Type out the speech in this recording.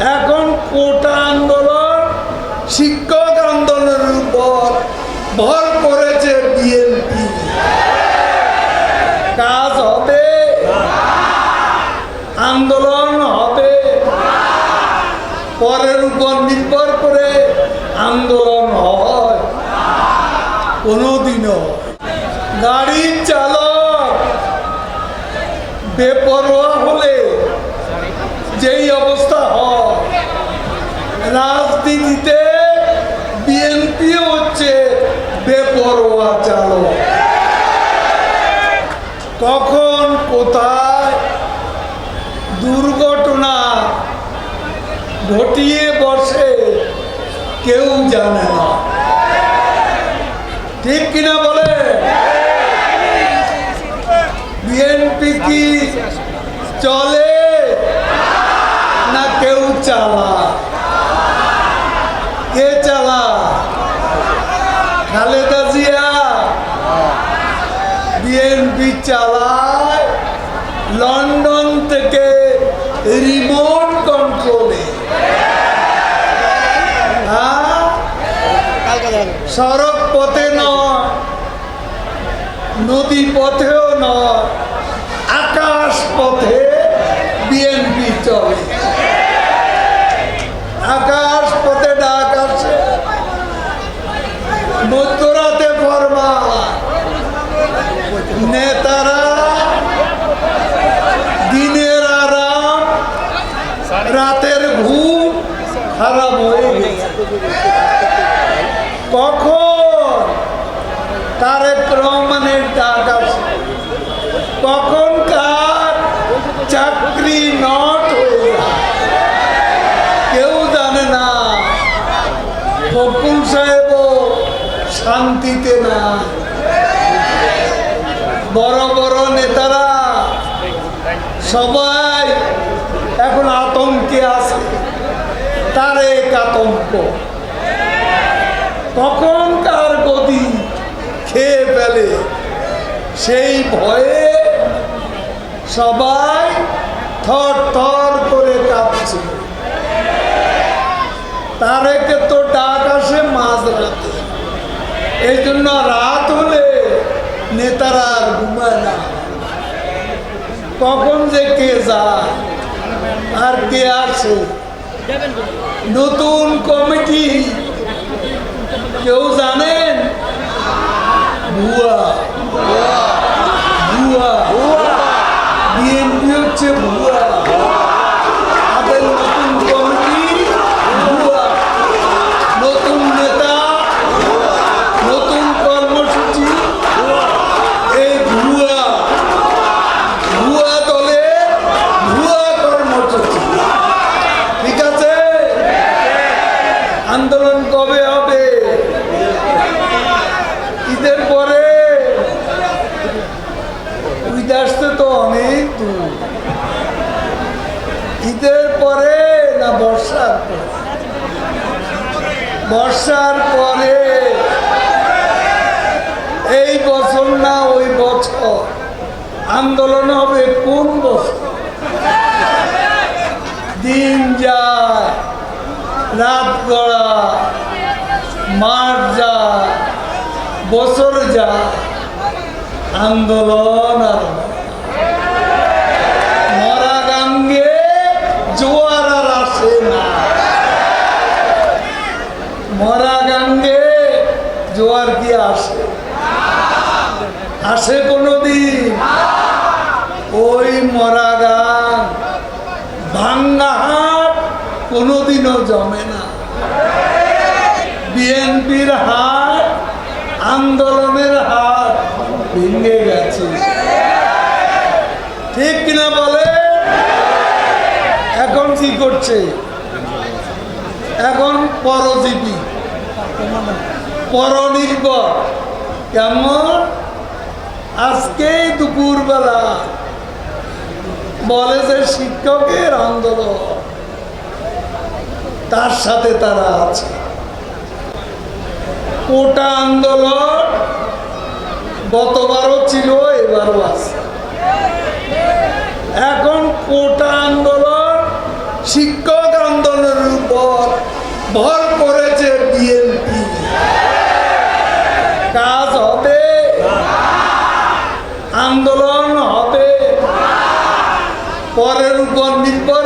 এখন কোটা আন্দোলন, শিক্ষক আন্দোলনের উপর ভর করেছে বিএনপি। কাজ হবে। আন্দোলন হবে। পরের উপর নির্ভর করে আন্দোলন হয়। কোনোদিনও। গাড়ির চালক, বেপরোয়া হলে যেই অবস্থা হয় রাজনীতিতে বিএনপি হচ্ছে বেপরোয়া চালক। কখন কোথায় দুর্ঘটনা ঘটিয়ে বসে কেউ জানে না। ঠিক কিনা বলে? বিএনপি কি চলে না কেউ চালা কে চালা খালেদা জিয়া বিএনপি চালায় লন্ডন থেকে রিমোট কন্ট্রোলে সড়ক পথে নদী পথেও নয় আকাশ পথে বিএনপি চলে আকাশ পথে ডাক আসে মধ্যরাতে ফরমা নেতারা দিনের আরাম রাতের ঘুম খারাপ হয়ে গেছে কখন তারেক রহমানের ডাক আসে? কখন কার চাকরি নট হয়ে কেউ জানে না। ফকুল সাহেবও শান্তিতে না বড় বড় নেতারা সবাই এখন আতঙ্কে আছে। তারেক আতঙ্ক। কখন কার গদি খেয়ে ফেলে। সেই ভয়ে সবাই থর থর করে কাঁপছে। তারেকে তো ডাক আসে মাঝ মাঝরাতে। এই জন্য রাত হলে নেতারা আর ঘুমায় না। কখন যে কে যায় আর কে আসে। নতুন কমিটি কেউ জানেন? ভুয়া। ভুয়া। বিএনপি হচ্ছে ভুয়া। ঈদের পরে। আসতে তো অনেক দূর। ঈদের পরে না বর্ষার পরে? বর্ষার পরে। এই বছর না ওই বছর? আন্দোলন হবে কোন বছর? দিন যায়, রাত গড়া মাঠ যায়। বছর যা আন্দোলন আর মরা জোয়ার আর আসে না। মরা জোয়ার কোনোদিন? ওই মরা গান ভাঙ্গা হাট কোনোদিনও জমে না। বিএনপির হাট আন্দোলনের হাট ভেঙে গেছে ঠিক কিনা বলে এখন করছে এখন পরজীবী। পরনির্ভর। কেমন? আজকে দুপুরবেলা বলে যে শিক্ষকের আন্দোলন। তার সাথে তারা আছে। কোটা আন্দোলন গতবারও ছিল, এবারও আছে। এখন কোটা আন্দোলন ভর করেছে বিএনপি কাজ হবে। আন্দোলন হবে। পরের উপর নির্ভর